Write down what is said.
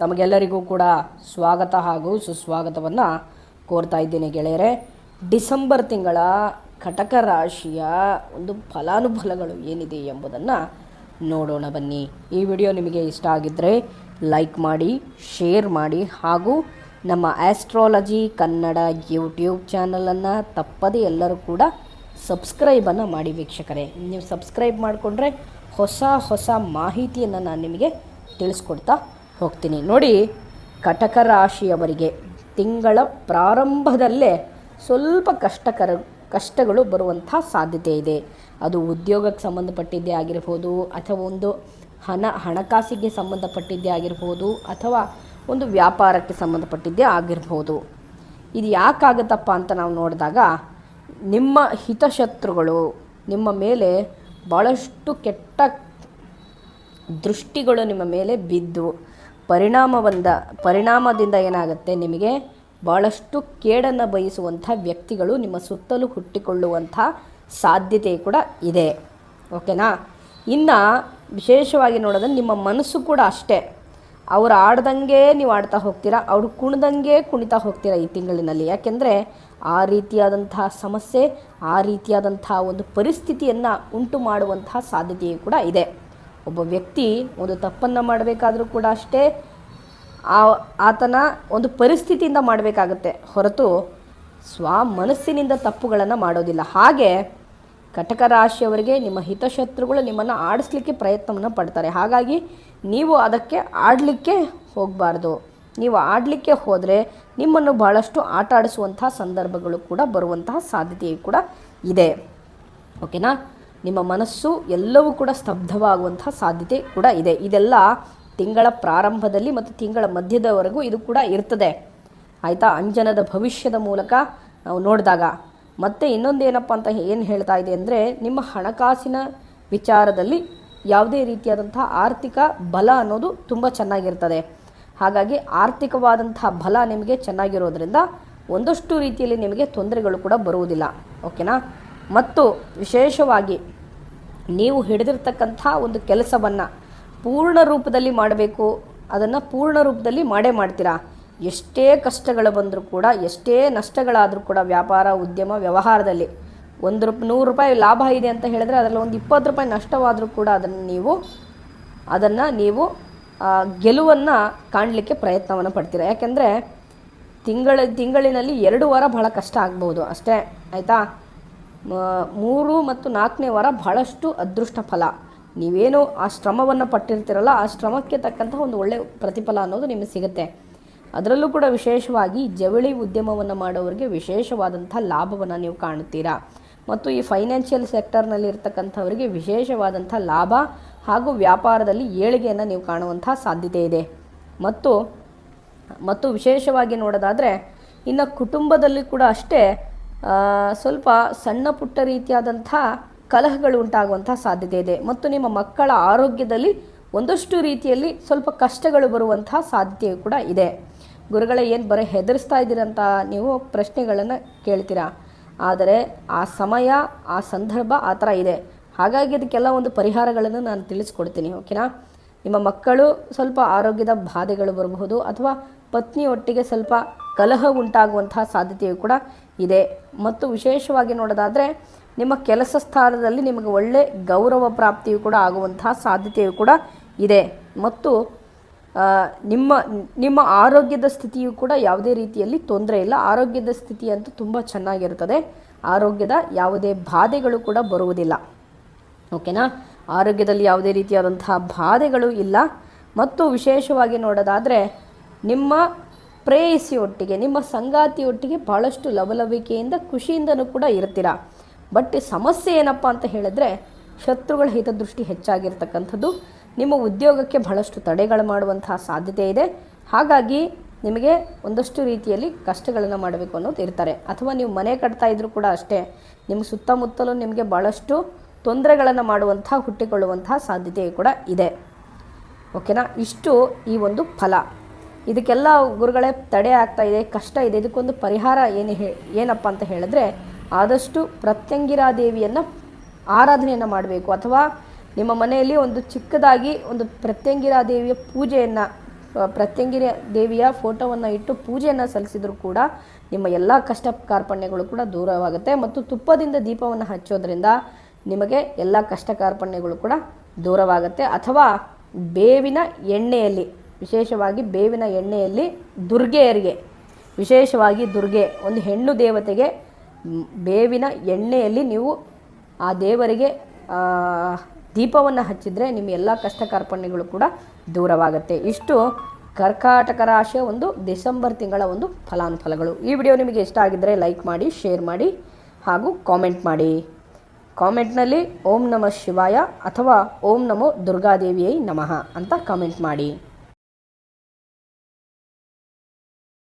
ತಮಗೆಲ್ಲರಿಗೂ ಕೂಡ ಸ್ವಾಗತ ಹಾಗೂ ಸುಸ್ವಾಗತವನ್ನು ಕೋರ್ತಾ ಇದ್ದೀನಿ ಗೆಳೆಯರೆ. ಡಿಸೆಂಬರ್ ತಿಂಗಳ ಕಟಕ ರಾಶಿಯ ಒಂದು ಫಲಾನುಫಲಗಳು ಏನಿದೆ ಎಂಬುದನ್ನು ನೋಡೋಣ ಬನ್ನಿ. ಈ ವಿಡಿಯೋ ನಿಮಗೆ ಇಷ್ಟ ಆಗಿದ್ದರೆ ಲೈಕ್ ಮಾಡಿ, ಶೇರ್ ಮಾಡಿ ಹಾಗೂ ನಮ್ಮ ಆ್ಯಸ್ಟ್ರಾಲಜಿ ಕನ್ನಡ ಯೂಟ್ಯೂಬ್ ಚಾನಲನ್ನು ತಪ್ಪದೇ ಎಲ್ಲರೂ ಕೂಡ ಸಬ್ಸ್ಕ್ರೈಬನ್ನು ಮಾಡಿ ವೀಕ್ಷಕರೇ. ನೀವು ಸಬ್ಸ್ಕ್ರೈಬ್ ಮಾಡಿಕೊಂಡ್ರೆ ಹೊಸ ಹೊಸ ಮಾಹಿತಿಯನ್ನು ನಾನು ನಿಮಗೆ ತಿಳಿಸ್ಕೊಡ್ತಾ ಹೋಗ್ತೀನಿ. ನೋಡಿ ಕಟಕ ರಾಶಿಯವರಿಗೆ ತಿಂಗಳ ಪ್ರಾರಂಭದಲ್ಲೇ ಸ್ವಲ್ಪ ಕಷ್ಟಕರ, ಕಷ್ಟಗಳು ಬರುವಂಥ ಸಾಧ್ಯತೆ ಇದೆ. ಅದು ಉದ್ಯೋಗಕ್ಕೆ ಸಂಬಂಧಪಟ್ಟಿದ್ದೇ ಆಗಿರ್ಬೋದು, ಅಥವಾ ಒಂದು ಹಣ, ಹಣಕಾಸಿಗೆ ಸಂಬಂಧಪಟ್ಟಿದ್ದೇ ಆಗಿರ್ಬೋದು, ಅಥವಾ ಒಂದು ವ್ಯಾಪಾರಕ್ಕೆ ಸಂಬಂಧಪಟ್ಟಿದ್ದೇ ಆಗಿರ್ಬೋದು. ಇದು ಯಾಕಾಗುತ್ತಪ್ಪ ಅಂತ ನಾವು ನೋಡಿದಾಗ, ನಿಮ್ಮ ಹಿತಶತ್ರುಗಳು, ನಿಮ್ಮ ಮೇಲೆ ಭಾಳಷ್ಟು ಕೆಟ್ಟ ದೃಷ್ಟಿಗಳು ನಿಮ್ಮ ಮೇಲೆ ಬಿದ್ದು ಪರಿಣಾಮವಂದ ಪರಿಣಾಮದಿಂದ ಏನಾಗುತ್ತೆ ನಿಮಗೆ? ಭಾಳಷ್ಟು ಕೇಡನ್ನು ಬಯಸುವಂಥ ವ್ಯಕ್ತಿಗಳು ನಿಮ್ಮ ಸುತ್ತಲೂ ಹುಟ್ಟಿಕೊಳ್ಳುವಂಥ ಸಾಧ್ಯತೆ ಕೂಡ ಇದೆ. ಓಕೆನಾ? ಇನ್ನು ವಿಶೇಷವಾಗಿ ನೋಡೋದ್ರೆ ನಿಮ್ಮ ಮನಸ್ಸು ಕೂಡ ಅಷ್ಟೇ. ಅವ್ರು ಆಡ್ದಂಗೆ ನೀವು ಆಡ್ತಾ ಹೋಗ್ತೀರಾ, ಅವ್ರು ಕುಣ್ದಂಗೆ ಕುಣಿತಾ ಹೋಗ್ತೀರಾ ಈ ತಿಂಗಳಿನಲ್ಲಿ. ಯಾಕೆಂದರೆ ಆ ರೀತಿಯಾದಂತಹ ಸಮಸ್ಯೆ, ಆ ರೀತಿಯಾದಂಥ ಒಂದು ಪರಿಸ್ಥಿತಿಯನ್ನು ಉಂಟು ಮಾಡುವಂತಹ ಸಾಧ್ಯತೆಯೂ ಕೂಡ ಇದೆ. ಒಬ್ಬ ವ್ಯಕ್ತಿ ಒಂದು ತಪ್ಪನ್ನು ಮಾಡಬೇಕಾದರೂ ಕೂಡ ಅಷ್ಟೇ ಆ ಆತನ ಒಂದು ಪರಿಸ್ಥಿತಿಯಿಂದ ಮಾಡಬೇಕಾಗತ್ತೆ. ಹೊರತು ಸ್ವ ಮನಸ್ಸಿನಿಂದ ತಪ್ಪುಗಳನ್ನು ಮಾಡೋದಿಲ್ಲ. ಹಾಗೆ ಕಟಕ ರಾಶಿಯವರಿಗೆ ನಿಮ್ಮ ಹಿತಶತ್ರುಗಳು ನಿಮ್ಮನ್ನು ಆಡಿಸ್ಲಿಕ್ಕೆ ಪ್ರಯತ್ನವನ್ನು ಪಡ್ತಾರೆ. ಹಾಗಾಗಿ ನೀವು ಅದಕ್ಕೆ ಆಡಲಿಕ್ಕೆ ಹೋಗಬಾರ್ದು. ನೀವು ಆಡಲಿಕ್ಕೆ ಹೋದರೆ ನಿಮ್ಮನ್ನು ಭಾಳಷ್ಟು ಆಟ ಆಡಿಸುವಂಥ ಸಂದರ್ಭಗಳು ಕೂಡ ಬರುವಂತಹ ಸಾಧ್ಯತೆಯು ಕೂಡ ಇದೆ. ಓಕೆನಾ? ನಿಮ್ಮ ಮನಸ್ಸು ಎಲ್ಲವೂ ಕೂಡ ಸ್ತಬ್ಧವಾಗುವಂತಹ ಸಾಧ್ಯತೆ ಕೂಡ ಇದೆ. ಇದೆಲ್ಲ ತಿಂಗಳ ಪ್ರಾರಂಭದಲ್ಲಿ ಮತ್ತು ತಿಂಗಳ ಮಧ್ಯದವರೆಗೂ ಇದು ಕೂಡ ಇರ್ತದೆ. ಆಯಿತಾ? ಅಂಜನದ ಭವಿಷ್ಯದ ಮೂಲಕ ನಾವು ನೋಡಿದಾಗ ಮತ್ತು ಇನ್ನೊಂದೇನಪ್ಪ ಅಂತ ಏನು ಹೇಳ್ತಾ ಇದೆ ಅಂದರೆ, ನಿಮ್ಮ ಹಣಕಾಸಿನ ವಿಚಾರದಲ್ಲಿ ಯಾವುದೇ ರೀತಿಯಾದಂಥ ಆರ್ಥಿಕ ಬಲ ಅನ್ನೋದು ತುಂಬ ಚೆನ್ನಾಗಿರ್ತದೆ. ಹಾಗಾಗಿ ಆರ್ಥಿಕವಾದಂಥ ಬಲ ನಿಮಗೆ ಚೆನ್ನಾಗಿರೋದ್ರಿಂದ ಒಂದಷ್ಟು ರೀತಿಯಲ್ಲಿ ನಿಮಗೆ ತೊಂದರೆಗಳು ಕೂಡ ಬರುವುದಿಲ್ಲ. ಓಕೆನಾ? ಮತ್ತು ವಿಶೇಷವಾಗಿ ನೀವು ಹಿಡಿದಿರ್ತಕ್ಕಂಥ ಒಂದು ಕೆಲಸವನ್ನು ಪೂರ್ಣ ರೂಪದಲ್ಲಿ ಮಾಡಬೇಕು, ಅದನ್ನು ಪೂರ್ಣ ರೂಪದಲ್ಲಿ ಮಾಡೇ ಮಾಡ್ತೀರಾ? ಎಷ್ಟೇ ಕಷ್ಟಗಳು ಬಂದರೂ ಕೂಡ, ಎಷ್ಟೇ ನಷ್ಟಗಳಾದರೂ ಕೂಡ ವ್ಯಾಪಾರ, ಉದ್ಯಮ, ವ್ಯವಹಾರದಲ್ಲಿ ಒಂದು ರೂಪ, ನೂರು ರೂಪಾಯಿ ಲಾಭ ಇದೆ ಅಂತ ಹೇಳಿದ್ರೆ ಅದರಲ್ಲಿ ಒಂದು ಇಪ್ಪತ್ತು ರೂಪಾಯಿ ನಷ್ಟವಾದರೂ ಕೂಡ ಅದನ್ನು ನೀವು ಅದನ್ನು ನೀವು ಗೆಲುವನ್ನು ಕಾಣಲಿಕ್ಕೆ ಪ್ರಯತ್ನವನ್ನು ಪಡ್ತೀರಾ? ಯಾಕೆಂದರೆ ತಿಂಗಳ, ತಿಂಗಳಿನಲ್ಲಿ ಎರಡು ವಾರ ಬಹಳ ಕಷ್ಟ ಆಗ್ಬೋದು ಅಷ್ಟೇ, ಆಯಿತಾ? ಮೂರು ಮತ್ತು ನಾಲ್ಕನೇ ವಾರ ಬಹಳಷ್ಟು ಅದೃಷ್ಟ ಫಲ. ನೀವೇನು ಆ ಶ್ರಮವನ್ನು ಪಟ್ಟಿರ್ತೀರಲ್ಲ, ಆ ಶ್ರಮಕ್ಕೆ ತಕ್ಕಂತಹ ಒಂದು ಒಳ್ಳೆಯ ಪ್ರತಿಫಲ ಅನ್ನೋದು ನಿಮಗೆ ಸಿಗುತ್ತೆ. ಅದರಲ್ಲೂ ಕೂಡ ವಿಶೇಷವಾಗಿ ಜವಳಿ ಉದ್ಯಮವನ್ನು ಮಾಡೋರಿಗೆ ವಿಶೇಷವಾದಂಥ ಲಾಭವನ್ನು ನೀವು ಕಾಣುತ್ತೀರಾ. ಮತ್ತು ಈ ಫೈನಾನ್ಷಿಯಲ್ ಸೆಕ್ಟರ್ನಲ್ಲಿ ಇರ್ತಕ್ಕಂಥವರಿಗೆ ವಿಶೇಷವಾದಂಥ ಲಾಭ ಹಾಗೂ ವ್ಯಾಪಾರದಲ್ಲಿ ಏಳಿಗೆಯನ್ನು ನೀವು ಕಾಣುವಂಥ ಸಾಧ್ಯತೆ ಇದೆ. ಮತ್ತು ಮತ್ತು ವಿಶೇಷವಾಗಿ ನೋಡೋದಾದರೆ, ಇನ್ನು ಕುಟುಂಬದಲ್ಲಿ ಕೂಡ ಅಷ್ಟೇ ಸ್ವಲ್ಪ ಸಣ್ಣ ಪುಟ್ಟ ರೀತಿಯಾದಂಥ ಕಲಹಗಳು ಉಂಟಾಗುವಂಥ ಸಾಧ್ಯತೆ ಇದೆ. ಮತ್ತು ನಿಮ್ಮ ಮಕ್ಕಳ ಆರೋಗ್ಯದಲ್ಲಿ ಒಂದಷ್ಟು ರೀತಿಯಲ್ಲಿ ಸ್ವಲ್ಪ ಕಷ್ಟಗಳು ಬರುವಂಥ ಸಾಧ್ಯತೆ ಕೂಡ ಇದೆ. ಗುರುಗಳೇ, ಏನು ಬರೀ ಹೆದರಿಸ್ತಾ ಇದ್ದೀರಂತ ನೀವು ಪ್ರಶ್ನೆಗಳನ್ನು ಕೇಳ್ತೀರಾ? ಆದರೆ ಆ ಸಮಯ, ಆ ಸಂದರ್ಭ ಆ ಥರ ಇದೆ. ಹಾಗಾಗಿ ಅದಕ್ಕೆಲ್ಲ ಒಂದು ಪರಿಹಾರಗಳನ್ನು ನಾನು ತಿಳಿಸ್ಕೊಡ್ತೀನಿ, ಓಕೆನಾ? ನಿಮ್ಮ ಮಕ್ಕಳು ಸ್ವಲ್ಪ ಆರೋಗ್ಯದ ಬಾಧೆಗಳು ಬರಬಹುದು ಅಥವಾ ಪತ್ನಿ ಒಟ್ಟಿಗೆ ಸ್ವಲ್ಪ ಕಲಹ ಉಂಟಾಗುವಂತಹ ಸಾಧ್ಯತೆಯು ಕೂಡ ಇದೆ. ಮತ್ತು ವಿಶೇಷವಾಗಿ ನೋಡೋದಾದರೆ, ನಿಮ್ಮ ಕೆಲಸ ಸ್ಥಾನದಲ್ಲಿ ನಿಮಗೆ ಒಳ್ಳೆ ಗೌರವ ಪ್ರಾಪ್ತಿಯು ಕೂಡ ಆಗುವಂತಹ ಸಾಧ್ಯತೆಯು ಕೂಡ ಇದೆ. ಮತ್ತು ನಿಮ್ಮ ನಿಮ್ಮ ಆರೋಗ್ಯದ ಸ್ಥಿತಿಯು ಕೂಡ ಯಾವುದೇ ರೀತಿಯಲ್ಲಿ ತೊಂದರೆ ಇಲ್ಲ. ಆರೋಗ್ಯದ ಸ್ಥಿತಿ ಅಂತೂ ತುಂಬ ಚೆನ್ನಾಗಿರುತ್ತದೆ. ಆರೋಗ್ಯದ ಯಾವುದೇ ಬಾಧೆಗಳು ಕೂಡ ಬರುವುದಿಲ್ಲ. ಓಕೆನಾ? ಆರೋಗ್ಯದಲ್ಲಿ ಯಾವುದೇ ರೀತಿಯಾದಂತಹ ಬಾಧೆಗಳು ಇಲ್ಲ. ಮತ್ತು ವಿಶೇಷವಾಗಿ ನೋಡೋದಾದರೆ, ನಿಮ್ಮ ಪ್ರೇಯಸಿಯೊಟ್ಟಿಗೆ, ನಿಮ್ಮ ಸಂಗಾತಿಯೊಟ್ಟಿಗೆ ಭಾಳಷ್ಟು ಲವಲವಿಕೆಯಿಂದ ಖುಷಿಯಿಂದನೂ ಕೂಡ ಇರ್ತೀರ? ಬಟ್ ಸಮಸ್ಯೆ ಏನಪ್ಪ ಅಂತ ಹೇಳಿದ್ರೆ, ಶತ್ರುಗಳ ಹಿತದೃಷ್ಟಿ ಹೆಚ್ಚಾಗಿರ್ತಕ್ಕಂಥದ್ದು. ನಿಮ್ಮ ಉದ್ಯೋಗಕ್ಕೆ ಬಹಳಷ್ಟು ತಡೆಗಳು ಮಾಡುವಂತಹ ಸಾಧ್ಯತೆ ಇದೆ. ಹಾಗಾಗಿ ನಿಮಗೆ ಒಂದಷ್ಟು ರೀತಿಯಲ್ಲಿ ಕಷ್ಟಗಳನ್ನು ಮಾಡಬೇಕು ಅನ್ನೋದು ಇರ್ತಾರೆ. ಅಥವಾ ನೀವು ಮನೆ ಕಟ್ತಾ ಇದ್ರೂ ಕೂಡ ಅಷ್ಟೇ, ನಿಮ್ಮ ಸುತ್ತಮುತ್ತಲೂ ನಿಮಗೆ ಭಾಳಷ್ಟು ತೊಂದರೆಗಳನ್ನು ಮಾಡುವಂಥ ಹುಟ್ಟಿಕೊಳ್ಳುವಂತಹ ಸಾಧ್ಯತೆ ಕೂಡ ಇದೆ. ಓಕೆನಾ? ಇಷ್ಟು ಈ ಒಂದು ಫಲ. ಇದಕ್ಕೆಲ್ಲ ಗುರುಗಳೇ ತಡೆ ಆಗ್ತಾ ಇದೆ, ಕಷ್ಟ ಇದೆ. ಇದಕ್ಕೊಂದು ಪರಿಹಾರ ಏನು ಹೇ, ಏನಪ್ಪ ಅಂತ ಹೇಳಿದ್ರೆ ಆದಷ್ಟು ಪ್ರತ್ಯಂಗಿರಾ ದೇವಿಯನ್ನು ಆರಾಧನೆಯನ್ನು ಮಾಡಬೇಕು. ಅಥವಾ ನಿಮ್ಮ ಮನೆಯಲ್ಲಿ ಒಂದು ಚಿಕ್ಕದಾಗಿ ಒಂದು ಪ್ರತ್ಯಂಗಿರಾ ದೇವಿಯ ಪೂಜೆಯನ್ನು ಪ್ರತ್ಯಂಗಿರ ಪ್ರತ್ಯಂಗಿರಿ ದೇವಿಯ ಫೋಟೋವನ್ನು ಇಟ್ಟು ಪೂಜೆಯನ್ನು ಸಲ್ಲಿಸಿದರೂ ಕೂಡ ನಿಮ್ಮ ಎಲ್ಲ ಕಷ್ಟ ಕಾರ್ಪಣ್ಯಗಳು ಕೂಡ ದೂರವಾಗುತ್ತೆ. ಮತ್ತು ತುಪ್ಪದಿಂದ ದೀಪವನ್ನು ಹಚ್ಚೋದ್ರಿಂದ ನಿಮಗೆ ಎಲ್ಲ ಕಷ್ಟ ಕಾರ್ಪಣ್ಯಗಳು ಕೂಡ ದೂರವಾಗುತ್ತೆ. ಅಥವಾ ಬೇವಿನ ಎಣ್ಣೆಯಲ್ಲಿ ವಿಶೇಷವಾಗಿ ಬೇವಿನ ಎಣ್ಣೆಯಲ್ಲಿ ದುರ್ಗೆಯರಿಗೆ, ವಿಶೇಷವಾಗಿ ದುರ್ಗೆ, ಒಂದು ಹೆಣ್ಣು ದೇವತೆಗೆ ಬೇವಿನ ಎಣ್ಣೆಯಲ್ಲಿ ನೀವು ಆ ದೇವರಿಗೆ ದೀಪವನ್ನು ಹಚ್ಚಿದರೆ ನಿಮ್ಮ ಎಲ್ಲ ಕಷ್ಟ ಕಾರ್ಪಣ್ಯಗಳು ಕೂಡ ದೂರವಾಗುತ್ತೆ. ಇಷ್ಟು ಕರ್ಕಾಟಕ ರಾಶಿಯ ಒಂದು ಡಿಸೆಂಬರ್ ತಿಂಗಳ ಒಂದು ಫಲಾನುಫಲಗಳು. ಈ ವಿಡಿಯೋ ನಿಮಗೆ ಇಷ್ಟ ಆಗಿದ್ದರೆ ಲೈಕ್ ಮಾಡಿ, ಶೇರ್ ಮಾಡಿ ಹಾಗೂ ಕಾಮೆಂಟ್ ಮಾಡಿ. ಕಾಮೆಂಟ್ನಲ್ಲಿ ಓಂ ನಮಃ ಶಿವಾಯ ಅಥವಾ ಓಂ ನಮೋ ದುರ್ಗಾದೇವಿಯೈ ನಮಃ ಅಂತ ಕಾಮೆಂಟ್ ಮಾಡಿ.